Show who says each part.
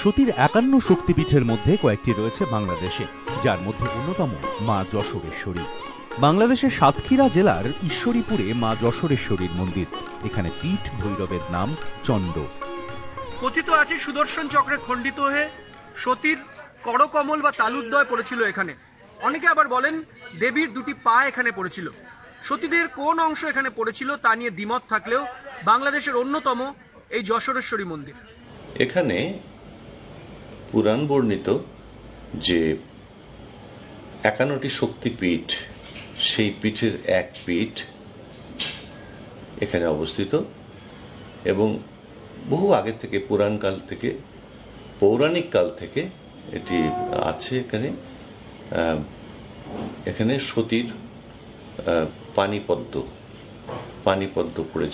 Speaker 1: সতীর একান্ন শক্তিপীঠের মধ্যে কয়েকটি রয়েছে বাংলাদেশে যার মধ্যে অন্যতম মা যশোরেশ্বরী। বাংলাদেশের সাতক্ষীরা জেলার ঈশ্বরীপুরে মা যশোরেশ্বরীর মন্দির এখানে পীঠ ভৈরবের নাম চণ্ড
Speaker 2: কথিত আছে সুদর্শন চক্রে খণ্ডিত হয়ে সতীর করকমল বা তালুদ্দয় পড়েছিল এখানে। অনেকে আবার বলেন দেবীর দুটি পা এখানে পড়েছিল। সতীদের কোন অংশ এখানে পড়েছিল তা নিয়ে দ্বিমত থাকলেও বাংলাদেশের অন্যতম এই যশোরেশ্বরী মন্দির।
Speaker 3: এখানে পুরাণ বর্ণিত যে একান্নটি শক্তিপীঠ, সেই পীঠের এক পীঠ এখানে অবস্থিত এবং বহু আগে থেকে পুরাণকাল থেকে, পৌরাণিক কাল থেকে এটি আছে এখানে। এখানে সতীর পানিপদ্ম পানিপদ্ম পড়েছে।